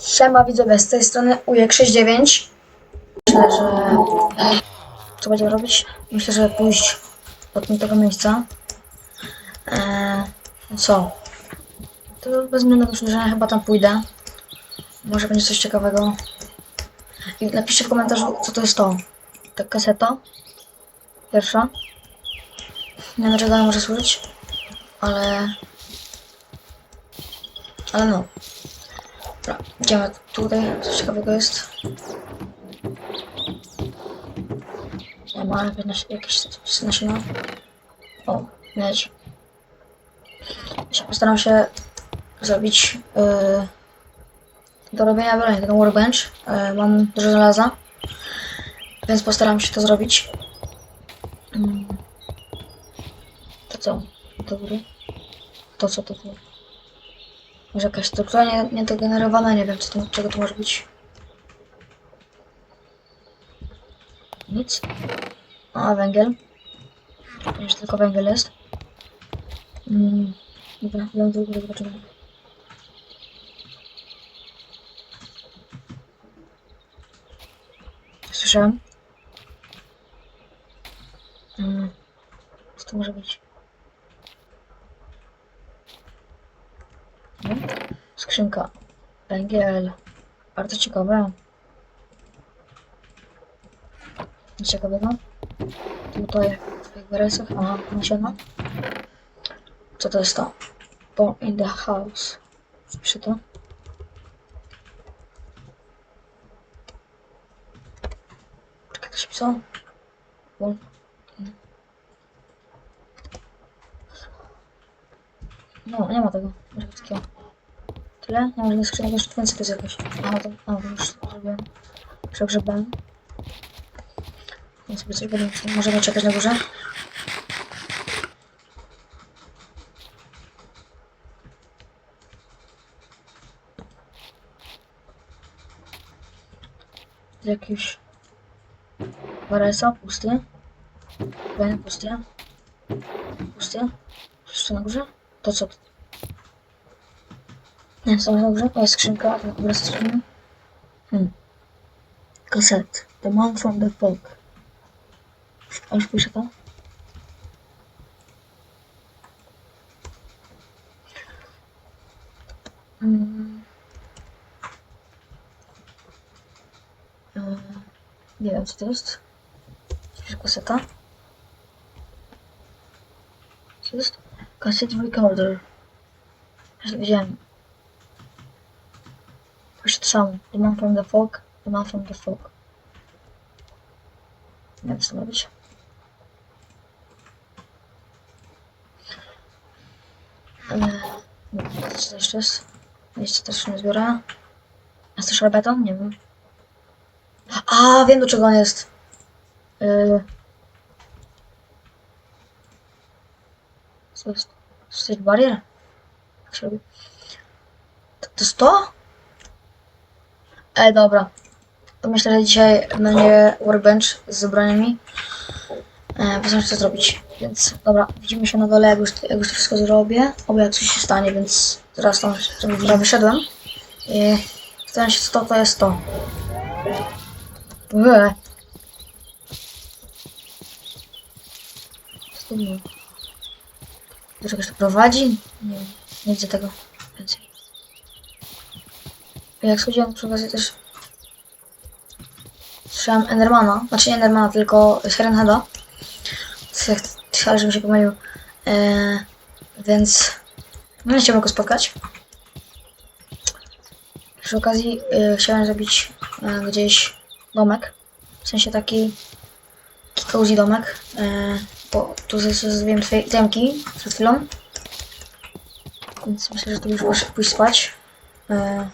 Siema widzowie, z tej strony Ujek69 Myślę, że... Co będziemy robić? Myślę, że pójść od tego miejsca. Eee, Co? To bez zmiennego służenia chyba tam pójdę. Może będzie coś ciekawego. I napiszcie w komentarzu, co to jest to. Ta kaseta. Pierwsza. Nie wiem, czego ona może służyć Ale... Ale no Dobra, tutaj, coś ciekawego jest. Nie ma jakieś, nasiona. O, mieć. Postaram się zrobić yy, do robienia broni, ten workbench. Yy, mam dużo żelaza, więc postaram się to zrobić. Mm. To co? Do góry? To co to tu? Może jakaś struktura nie- niedogenerowana, nie wiem co to, czego to może być. Nic. A, węgiel. To już tylko węgiel jest. Mm, dobra, do góry, zobaczymy. Słyszałem. Mm, co to może być? Skrzynka. Węgiel. Bardzo ciekawe. Nic ciekawego. Tutaj w tych beresach. Nasiona. Co to jest to? Born in the house. Wpiszę to. Czekaj, to się pisało? Born in... No, nie ma tego. Może być takiego. Tyle? Nie może skrzynek jeszcze więcej to jest jakoś. A, to, a, już zrobiłem. Przegrzebałem. Więc sobie coś będę, możemy czekać na górze. Jakiś Waresa, pusty. Ben, pusty. Pusty. Jeszcze na górze? To co? Nie, są na górze. To jest skrzynka, to po prostu. Hmm. Kaset. The man from the folk. A już piszę to? Mm. E, Nie wiem co to jest. Jakaś kaseta. Co to jest? Cassette recorder. Już widziałem. Samo. The man from the folk. The man from the folk. Nie wiem co. Eee, co to jeszcze jest. Jeszcze też nie zbiorę. Jest też beton? Nie wiem. A, wiem do czego on jest. Yy. Co jest? Barier? Jak się robi? To, to jest to? Ej, dobra. To myślę, że dzisiaj będzie workbench z ubraniami. E, się to zrobić. Więc dobra, widzimy się na dole, jak już, jak już to wszystko zrobię. Oby jak coś się stanie, więc zaraz tam dobra, wyszedłem. I zastanawiam się, co to, to jest to. Ue. Co to było? Do czegoś to prowadzi? Nie, nie widzę tego. Jak schodziłem przy okazji też słyszałem Endermana, znaczy nie Endermana, tylko Sirenheada. Ale żebym się pomylił. Eee, więc no nie chciałbym go spotkać. Przy okazji e, chciałem zrobić e, gdzieś domek. W sensie taki, taki cozy domek. E, bo tu zrobiłem temki przed chwilą. Więc myślę, że tu już muszę pójść spać. E,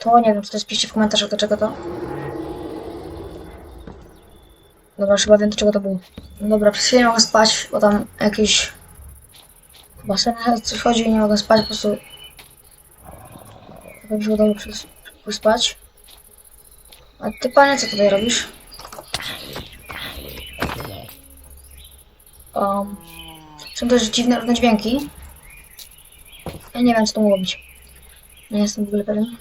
to nie wiem, co to jest, piszcie w komentarzach do czego to. Dobra, chyba wiem do czego to było. Dobra, przez chwilę nie mogę spać, bo tam jakiś... Chyba sen coś chodzi i nie mogę spać, po prostu... Tak mi się udało spać. A ty panie, co tutaj robisz? Um, są też dziwne różne dźwięki. Ja nie wiem co to mogło być. Nie jestem w ogóle pewien.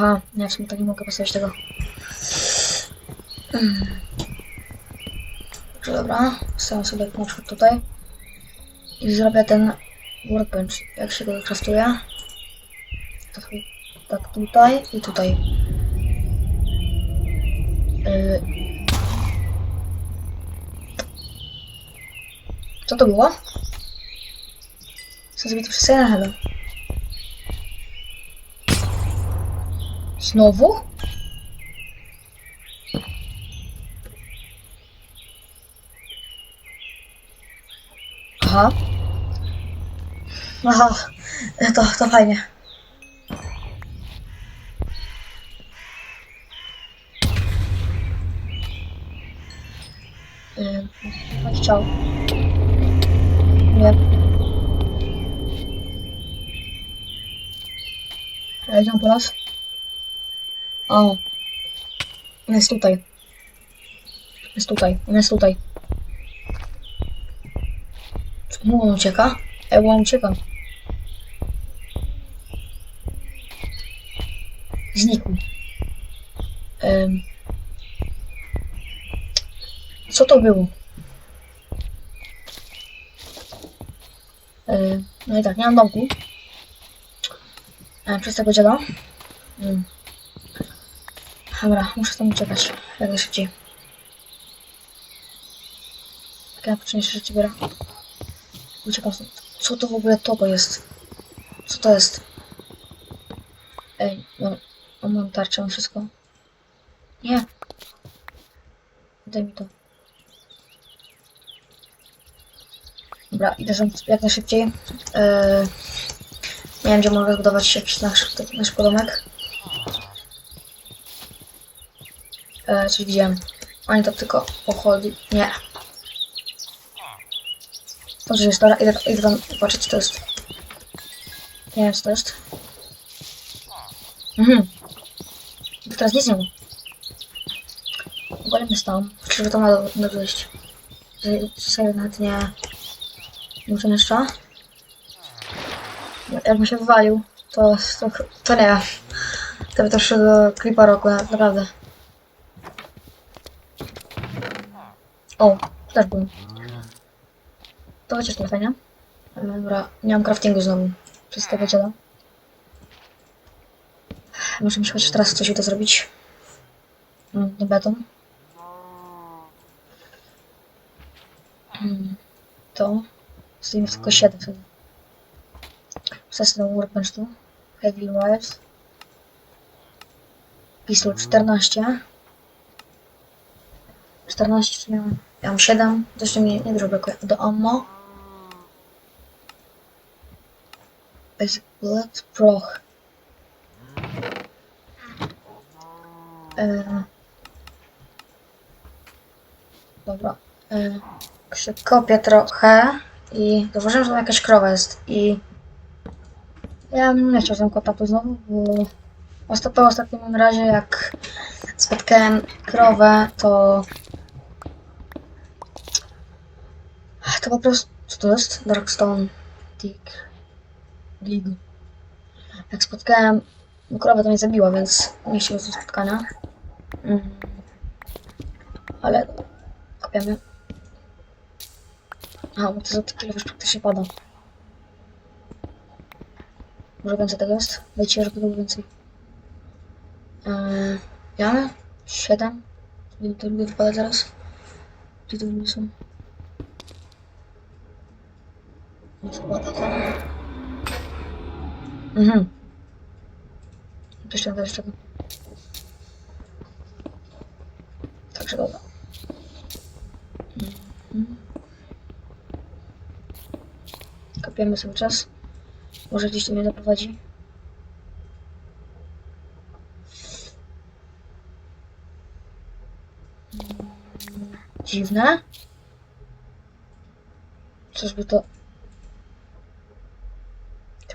Aha, nie, w sumie to nie mogę postawić tego. Mm. Dobrze, dobra. Stawiam sobie na przykład tutaj. I zrobię ten workbench. Jak się go kraftuje? Tak, tak tutaj i tutaj. Yy. Co to było? Co zrobić przez jeden Znowu? Aha. Aha, to, to fajnie. Chodź, ciao. Nie. Idę po. O. On jest tutaj. Jest tutaj, on jest tutaj. Czemu on ucieka? On ucieka. Znikł. Em. Co to było? Em, No i tak, nie mam domku. E, przez tego dziada. Mm. Dobra, muszę tam uciekać. Jak najszybciej. Ja poczynię rzeczy biorę. Uciekam stąd. Co to w ogóle to jest? Co to jest? Ej, no, no mam tarczę, mam wszystko. Nie. Daj mi to. Dobra, idę stąd jak najszybciej. Eee, nie wiem, gdzie mogę zbudować jakiś nasz, nasz podomek. E, coś widziałem. Oni to tylko pochodzi. Nie. Dobrze, jest dobra. Idę, idę tam zobaczyć, co to jest. Nie wiem, co to jest. Mhm. Teraz nic nie ma. Golem jest tam. Czyżby to ma do, do dojść? Sobie nawet nie... Nie muszę jeszcze. Jakbym się wywalił, to, to, to nie. To by też do klipa roku, na- naprawdę. O, też byłem. To chociaż fajnie. Dobra, nie mam craftingu znowu. Przez tego dziada. Muszę mi się chociaż teraz coś uda zrobić. Mm, Nie beton. Mm, To. Stoimy tylko 7 wtedy. Sesję workbench tu. Heavy wires. Pistol 14. 14, czy miałem? Ja mam 7. Zresztą mi nie dużo brakuje. Do ammo. Basic bullet. Proch. E... Dobra. E... Kopię trochę i zauważyłem, że tam jakaś krowa jest i ja bym nie chciał tam kota tu znowu, bo ostatnim razie jak spotkałem krowę, to to po prostu, co to jest? Darkstone Dick Dig. Jak spotkałem krowę, to mnie zabiła, więc nie chciałem do spotkania. Mm. Ale kopiamy. Aha, bo to za tyle już praktycznie pada. Może więcej tego jest? Dajcie, żeby było więcej. Eee, mamy? Siedem. Ile to lubię wypadać zaraz? Gdzie to ludzie są? Nie składa to. Mhm. Jeszcze dać czego. Także dobra. Mhm. Kopiemy sobie czas. Może gdzieś to mnie doprowadzi. Dziwne. Czyżby to...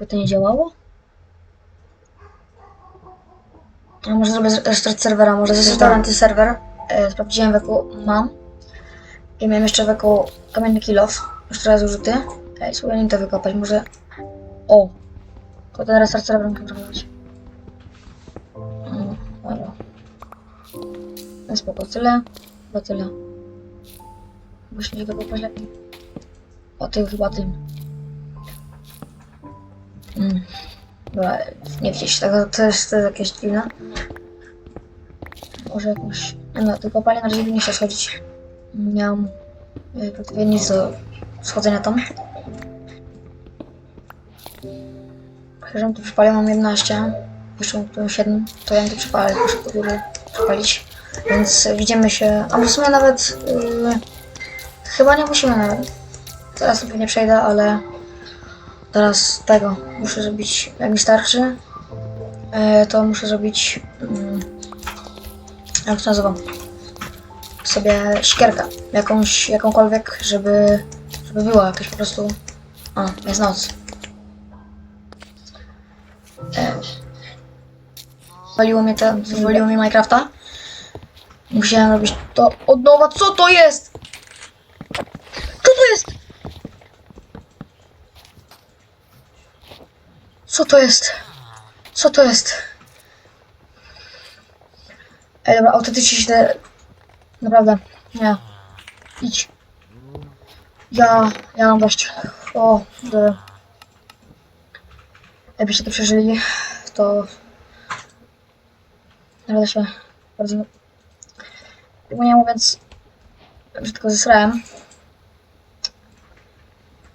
Czyżby to nie działało? A może zrobię restart serwera, może zrestartuję ten serwer. E, sprawdziłem wokół, mam. I miałem jeszcze wokół kamienny kilof, już teraz użyty. Ej, spróbuję to wykopać, może... O! To ten restart serwera muszę zrobić. No spoko, tyle. Chyba tyle. Się tego lepiej. O tym chyba tym. Mm. Nie widzisz tego, to jest, to jest jakieś dziwne. Może jakąś... No, tylko palię na razie nie chciał schodzić. Miałam y, praktycznie nic do schodzenia tam. Że tu przypalił mam 11. Jeszcze mam tu 7, to ja bym to przypalił, muszę do góry przypalić. Więc widzimy się. A w sumie nawet. Yy, chyba nie musimy nawet. Teraz sobie nie przejdę, ale. Teraz tego muszę zrobić. Jak mi starczy, yy, to muszę zrobić. Yy, jak to nazywam? Sobie szkierkę. Jakąś, jakąkolwiek, żeby. Żeby była jakaś po prostu. A, jest noc. E, Waliło mnie to, wywaliło mi Minecrafta. Musiałem robić to od nowa. Co to jest? Co to jest? Co to jest? Co to jest? Ej, dobra, autentycznie się... Naprawdę, nie. Idź. Ja, ja mam dość. O, że... Jakbyście to przeżyli, to... Naprawdę się bardzo... Ogólnie mówiąc, brzydko zesrałem.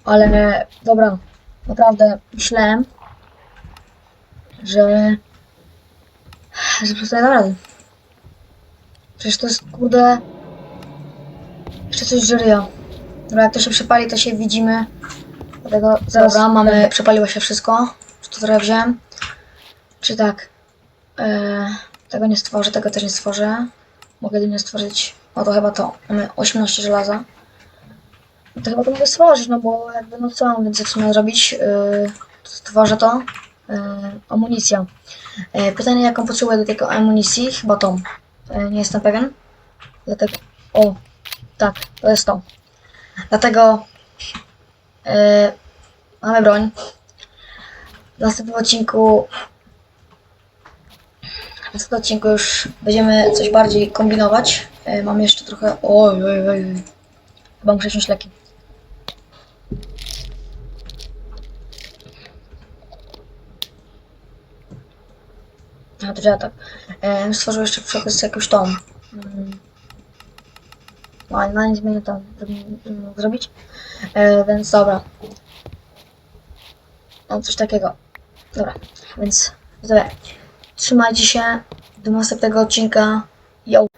Ale dobra, naprawdę myślałem, że... że po prostu nie dam rady. Przecież to jest, kurde... Jeszcze coś żeryja. Dobra, jak to się przepali, to się widzimy. Dlatego zaraz Dobra, mamy, przepaliło się wszystko. Czy to trochę wziąłem? Czy tak? Eee, tego nie stworzę, tego też nie stworzę. Mogę jedynie stworzyć. O to chyba to. Mamy 18 żelaza. No to chyba to mogę stworzyć, no bo jakby no co mam więcej w sumie zrobić? Yy, stworzę to. Yy, amunicja. Yy, pytanie jaką potrzebuję do tej amunicji? Chyba tą. Yy, nie jestem pewien. Dlatego. O, tak, to jest to. Dlatego mamy broń. W następnym odcinku w następnym odcinku już będziemy coś bardziej kombinować. E, mam jeszcze trochę. Oj, oj, oj. Chyba muszę wziąć leki. A to działa tak. E, stworzył jeszcze przy okazji jakąś. Mm. No, na nic mnie tam zrobić. E, więc dobra. No, coś takiego. Dobra, więc. Dobra. Trzymajcie się. Do następnego odcinka. Yo!